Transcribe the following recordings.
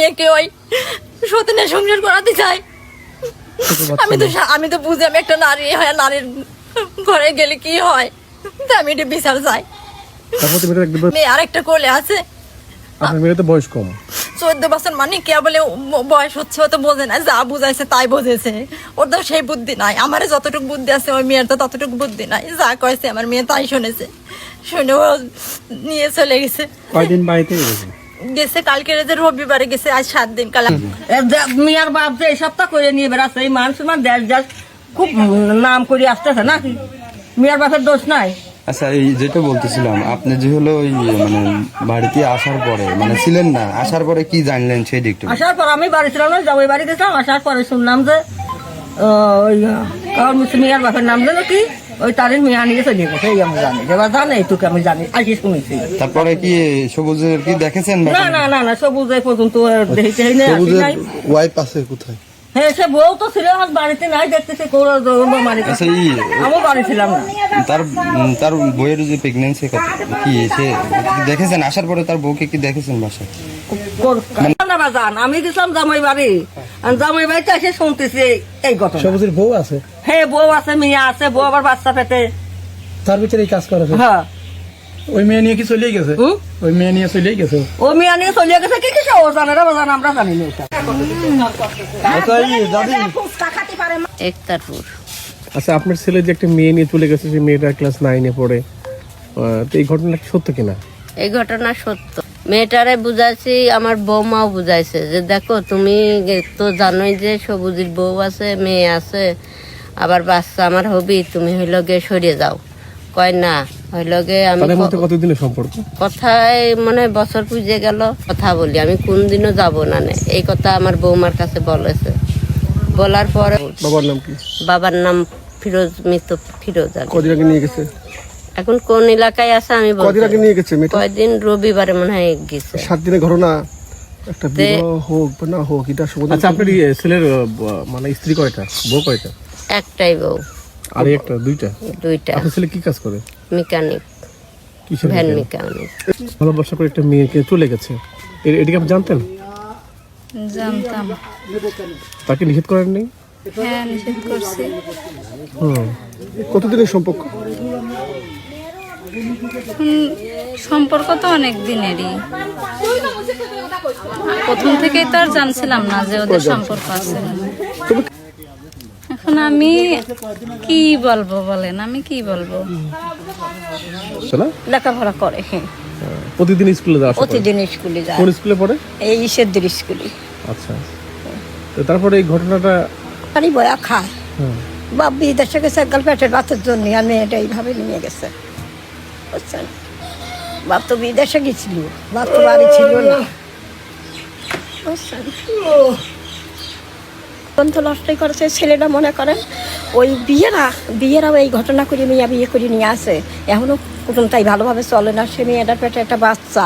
মেয়েকে ওই সতীনের সংসার করাতে চাই। আমি তো আমি তো বুঝি আমি একটা নারী হয় নারীর ঘরে গেলে কি হয়। তা আমি এটা বিচার চাই। মেয়ে আরেকটা কোলে আছে। আপনার মেয়ের তো বয়স কম। চোদ্দ বছর মানে কে বলে বয়স হচ্ছে তো বোঝে না যা বুঝাইছে তাই বুঝেছে। ওর তো সেই বুদ্ধি নাই। আমার যতটুকু বুদ্ধি আছে ওই মেয়ের তো ততটুকু বুদ্ধি নাই। যা কয়েছে আমার মেয়ে তাই শুনেছে। শুনে ও নিয়ে চলে গেছে। কয়দিন বাড়িতে গেছে? গেছে কালকে যে রবিবারে গেছে আজ সাত দিন কাল মিয়ার বাপ যে এই সপ্তাহ করে নিয়ে বেড়াচ্ছে এই মানুষ মান দেশ দেশ খুব নাম করে আসতেছে নাকি মিয়ার বাপের দোষ নাই। আচ্ছা এই যেটা বলতেছিলাম আপনি যে হলো ওই মানে বাড়িতে আসার পরে মানে ছিলেন না আসার পরে কি জানলেন সেই দিকটা? আসার পর আমি বাড়ি ছিলাম না যাব বাড়ি গেছিলাম আসার পরে শুনলাম যে ওই কারণ মিয়ার বাপের নাম যেন কি? ওই তারিন মিয়া নিয়ে চলে গেছে এই আমি জানি। এবার জানে এইটুকু আমি জানি আজকে শুনেছি। তারপরে কি সবুজের কি দেখেছেন না না না না সবুজ এই পর্যন্ত দেখতে নাই। ওয়াইফ আছে কোথায়? হ্যাঁ সে বউ তো ছিল আজ বাড়িতে নাই দেখতেছে আচ্ছা আমি বাড়ি ছিলাম না। তার তার বইয়ের যে প্রেগনেন্সি কি সে দেখেছেন? আসার পরে তার বউকে কি দেখেছেন বাসায়? আমি গেছিলাম জামাই বাড়ি। আর জামাই বাড়িতে এসে শুনতেছি এই ঘটনা। সবুজের বউ আছে? হ্যাঁ বউ আছে মেয়ে আছে বউ আবার বাচ্চা পেতে তার ভিতরে কাজ করে হ্যাঁ। ওই মেয়ে নিয়ে কি চলে গেছে? হুম? ওই মেয়ে নিয়ে চলে গেছে? ও মেয়ে নিয়ে চলিয়ে গেছে কি কিছু ও জানে রে বাজান আমরা জানি না এটা। একতারপুর। আচ্ছা আপনার ছেলে যে একটা মেয়ে নিয়ে চলে গেছে সেই মেয়েটা ক্লাস নাইনে পড়ে। তো এই ঘটনা সত্য কিনা? এই ঘটনা সত্য। মেয়েটারে বুঝাইছি আমার বৌমাও বুঝাইছে যে দেখো তুমি তো জানোই যে সবুজের বউ আছে মেয়ে আছে আবার বাচ্চা আমার হবি তুমি হইল গে সরিয়ে যাও। কয় না হইল গে আমি কতদিনের সম্পর্ক? কথায় মনে বছর পুজে গেল কথা বলি আমি কোনদিনও যাব না। এই কথা আমার বৌমার কাছে বলেছে। বলার পরে বাবার নাম কি? বাবার নাম ফিরোজ মৃত ফিরোজ আর কদিন আগে নিয়ে গেছে? এখন কোন এলাকায় আছে আমি কদিন আগে নিয়ে গেছে মেয়েটা? কয়দিন রবিবারে মনে হয় গেছে। সাত দিনের ঘটনা একটা বিবাহ হোক বা না হোক এটা আচ্ছা আপনার ছেলের মানে স্ত্রী কয়টা? বউ কয়টা? একটাই বউ। আর একটা দুইটা? দুইটা। আপনার ছেলে কি কাজ করে? মেকানিক। কিসের ভ্যান মেকানিক? ভালোবাসা করে একটা মেয়েকে চলে গেছে। এটা কি আপনি জানতেন? জানতাম। তাকে নিষেধ করেন নেই হ্যাঁ নিষেধ করছি। হুম। কতদিনের সম্পর্ক? সম্পর্ক তো অনেক দিনেরই। প্রথম থেকেই তো আর জানছিলাম না যে ওদের সম্পর্ক আছে। এখন আমি কি বলব বলেন আমি কি বলব? লেখাপড়া করে হ্যাঁ। প্রতিদিন স্কুলে যাওয়া প্রতিদিন স্কুলে যায় কোন স্কুলে পড়ে? এই ইসের স্কুলে। আচ্ছা। তো তারপরে এই ঘটনাটা? পানি বয়া খায়। বাপ বিদেশে গেছে পেটের বাতের জন্য আর মেয়েটা এইভাবে নিয়ে গেছে। বুঝছেন বাপ তো বিদেশে গেছিল বাপ তো বাড়ি ছিল না। বুঝছেন তো নষ্টই করেছে ছেলেটা মনে করেন ওই বিয়েরা বিয়েরাও এই ঘটনা করে মেয়ে বিয়ে করে নিয়ে আসে। এখনও কুটুম তাই ভালোভাবে চলে না। সে মেয়েটার পেটে একটা বাচ্চা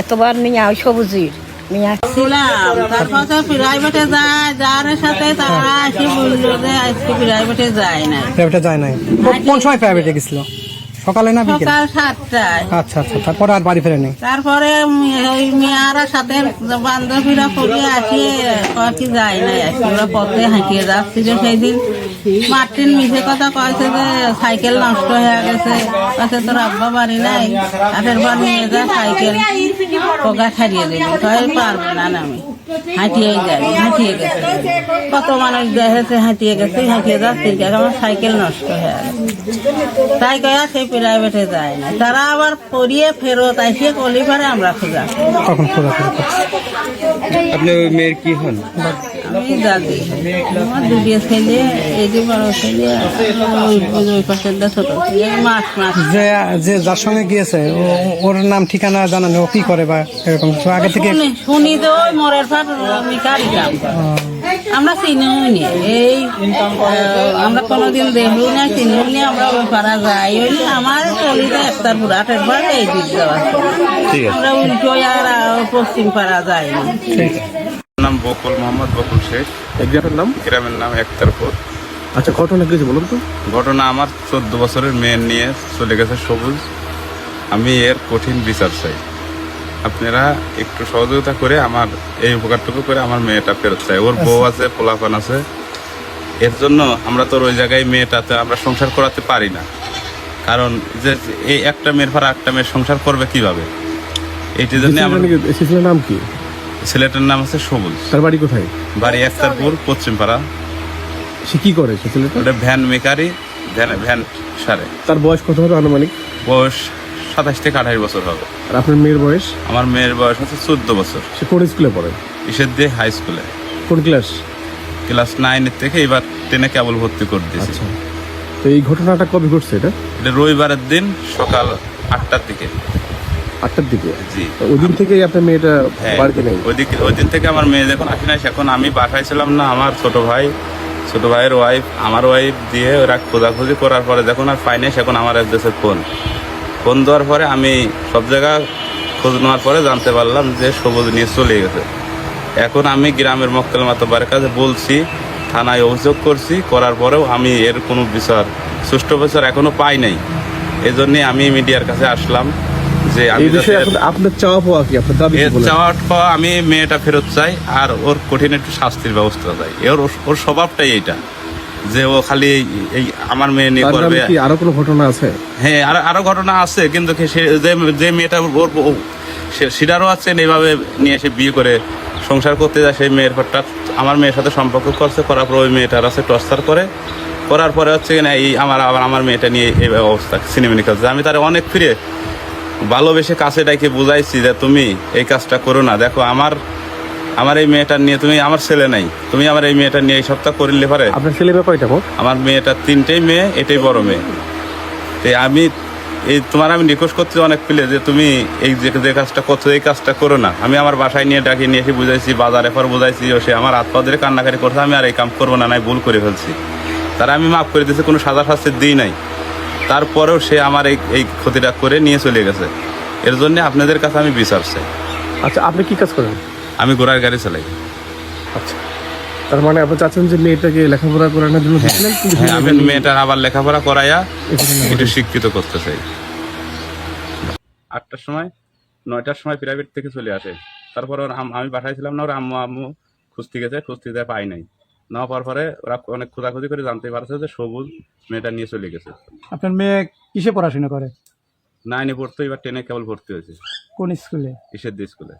এতবার মেয়ে ওই সবুজির মেয়ে ছিলাম তারপর প্রাইভেটে যায় যার সাথে তারা এসে বলল যে আজকে প্রাইভেটে যায় না প্রাইভেটে যায় নাই। কোন সময় প্রাইভেটে গেছিল? সকালে না বিকেলে? সকাল সাতটায়। আচ্ছা আচ্ছা তারপরে আর বাড়ি ফেরেনি? তারপরে ওই মেয়ারা সাথে বান্ধবীরা করে আসিয়ে কয় কি যায় না ওরা পথে হাঁটিয়ে যাচ্ছিল সেই দিন মার্টিন মিশে কথা কয়েছে যে সাইকেল নষ্ট হয়ে গেছে। কাছে তোর আব্বা বাড়ি নাই হাতের বার নিয়ে যা সাইকেল পোকা ছাড়িয়ে দিল কয় পারবে না আমি। হাঁটিয়েই যাই হাঁটিয়ে গেছে কত মানুষ দেখেছে হাঁটিয়ে গেছে হাঁটিয়ে যাচ্ছে আমার সাইকেল নষ্ট হয়ে গেছে তাই কয়া সে প্রাইভেটে যায় না তারা আবার পড়িয়ে ফেরত আসিয়ে কলিপারে আমরা খোঁজা তখন খোঁজাখুঁজি করছে আপনি ওই মেয়ের কি হন আমি দাদি আমার দুটিয়ে ছেলে এই যে বড় ছেলে ওই ওই- ওই পাশের ছোট মাস মাস যে যে যার সঙ্গে গিয়েছে ওর নাম ঠিকানা জানানো ও কি করে বা এরকম আগে থেকে শুনি তো ওই মরের ফাট আমি আমরা চিনিও নি এই আমরা কোনোদিন দেখব না চিনিও নি আমরা ওই পাড়া যাই ওই আমার চলিতে একটা বুড়াটের পর এই দিক যাওয়া আমরা উল্টো আর পশ্চিম পাড়া যাই না। নাম বকুল মোহাম্মদ বকুল শেখ। গ্রামের নাম? গ্রামের নাম একতারপুর। আচ্ছা ঘটনা কিছু বলুন তো। ঘটনা আমার চোদ্দ বছরের মেয়ের নিয়ে চলে গেছে সবুজ। আমি এর কঠিন বিচার চাই। আপনারা একটু সহযোগিতা করে আমার এই উপকারটুকু করে আমার মেয়েটা ফেরত চাই। ওর বউ আছে পোলাপান আছে। এর জন্য আমরা তো ওই জায়গায় মেয়েটাতে আমরা সংসার করাতে পারি না। কারণ যে এই একটা মেয়ের পর একটা মেয়ের সংসার করবে কীভাবে? এইটির জন্য আমার নাম কি? ছেলেটার নাম আছে সবুজ। তার বাড়ি কোথায়? বাড়ি একতারপুর পশ্চিমপাড়া। সে কি করে সে ছেলেটা? ওটা ভ্যান মেকারি ভ্যান ভ্যান সারে। তার বয়স কত হবে আনুমানিক? বয়স সাতাশ থেকে আঠাশ বছর হবে। আর আপনার মেয়ের বয়স? আমার মেয়ের বয়স হচ্ছে চোদ্দ বছর। সে কোন স্কুলে পড়ে? ইসের দিয়ে হাই স্কুলে। কোন ক্লাস? ক্লাস নাইনের থেকে এবার টেনে কেবল ভর্তি করে দিয়েছে। আচ্ছা। তো এই ঘটনাটা কবে ঘটছে এটা? এটা রবিবারের দিন সকাল আটটার দিকে। আটটার দিকে? ওই দিন থেকেই আপনার মেয়েটা হ্যাঁ বাড়িতে নেই? ওই দিন থেকে আমার মেয়ে যখন আসে নাই এখন আমি বাসায় ছিলাম না আমার ছোট ভাই ছোট ভাইয়ের ওয়াইফ আমার ওয়াইফ দিয়ে ওরা খোঁজাখুঁজি করার পরে যখন আর পাই নাই সেখন আমার এক দেশের ফোন ফোন দেওয়ার পরে আমি সব জায়গা খোঁজ নেওয়ার পরে জানতে পারলাম যে সবুজ নিয়ে চলে গেছে। এখন আমি গ্রামের মক্কেল মাতবারের কাছে বলছি থানায় অভিযোগ করছি করার পরেও আমি এর কোনো বিচার সুষ্ঠু বিচার এখনও পাই নাই। এই জন্যে আমি মিডিয়ার কাছে আসলাম। যে আমি এই বিষয়ে এখন আপনার চাওয়া পাওয়া কি? আপনার দাবি কি বলেন? পর আমি মেয়েটা ফেরত চাই আর ওর কঠিন একটু শাস্তির ব্যবস্থা চাই। ওর ওর স্বভাবটাই এইটা যে ও খালি এই- আমার মেয়ে নিয়ে করবে। আরও কোনো ঘটনা আছে? হ্যাঁ আর আরও ঘটনা আছে কিন্তু যে মেয়েটা ওর ও- সে- আছেন এইভাবে নিয়ে এসে বিয়ে করে সংসার করতে যায় সেই মেয়ের পরটা আমার মেয়ের সাথে সম্পর্ক করছে করার পর ওই মেয়েটার আছে টর্চার করে। করার পরে হচ্ছে কিনা এই আমার আবার আমার মেয়েটা নিয়ে এই অবস্থা সিনেমিনি করছে। আমি তার অনেক ফিরে ভালোবেসে কাছে ডাকে বুঝাইছি যে তুমি এই কাজটা করো না। দেখো আমার আমার এই মেয়েটা নিয়ে তুমি আমার ছেলে নাই। তুমি আমার এই মেয়েটা নিয়ে এই সপ্তাহ করিলে পারে? আপনার ছেলে মেয়ে কয়টা মোট আমার মেয়েটা তিনটেই মেয়ে এটাই বড় মেয়ে। তো আমি এই তোমার আমি রিকোয়েস্ট করছি অনেক পেলে যে তুমি এই যে যে কাজটা করছ এই কাজটা করো না। আমি আমার বাসায় নিয়ে ডাকি নিয়ে এসে বুঝাইছি বাজারে পর বুঝাইছি ও সে আমার হাত পা ধরে কান্নাকারি করছে আমি আর এই কাম করব না নাই ভুল করে ফেলছি। তারা আমি মাফ করে দিয়েছি কোনো সাজা শাস্তি দিই নাই। তারপরেও সে আমার এই এই ক্ষতিটা করে নিয়ে চলে গেছে। এর জন্য আপনাদের কাছে আমি বিচার চাই। আচ্ছা আপনি কি কাজ করেন? আমি ঘোড়ার গাড়ি চালাই। আচ্ছা তার মানে আপনি চাচ্ছেন যে মেয়েটাকে লেখাপড়া করানোর জন্য হ্যাঁ। আমি মেয়েটার আবার লেখাপড়া করাইয়া একটু শিক্ষিত করতে চাই। আটটার সময় নয়টার সময় প্রাইভেট থেকে চলে আসে। তারপর আমি বাসায় ছিলাম না ওর আম্মু আম্মু খুঁজতে গেছে খুঁজতে পাই নাই। না পাওয়ার পরে ওরা অনেক খোঁজাখুঁজি করে জানতে পারছে যে সবুজ মেয়েটা নিয়ে চলে গেছে। আপনার মেয়ে কিসে পড়াশোনা করে? নাইনে পড়তো এবার টেনে কেবল ভর্তি হয়েছে। কোন স্কুলে? ইসের দি স্কুলে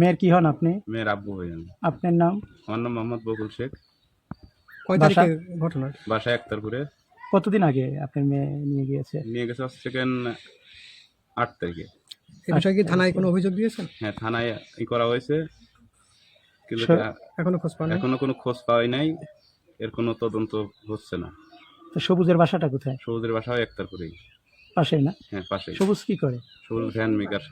মেয়ের কি হন আপনি? মেয়ের আব্বু হয়ে যান আপনার নাম? আমার নাম মোহাম্মদ বকুল শেখ। কয় তারিখে ঘটনা? বাসায় একতারপুরে। কতদিন আগে আপনার মেয়ে নিয়ে গিয়েছে? নিয়ে গেছে হচ্ছে সেকেন্ড আট তারিখে। এ বিষয়ে কি থানায় কোনো অভিযোগ দিয়েছেন? হ্যাঁ থানায় ই করা হয়েছে। কিন্তু এখনও খোঁজ পাওয়া এখনও কোনো খোঁজ পাওয়াই নাই। এর কোনো তদন্ত হচ্ছে না। তো সবুজের বাসাটা কোথায়? সবুজের বাসাও একতার করেই। পাশে না? হ্যাঁ পাশে সবুজ কি করে? সবুজ ভ্যান মেকার।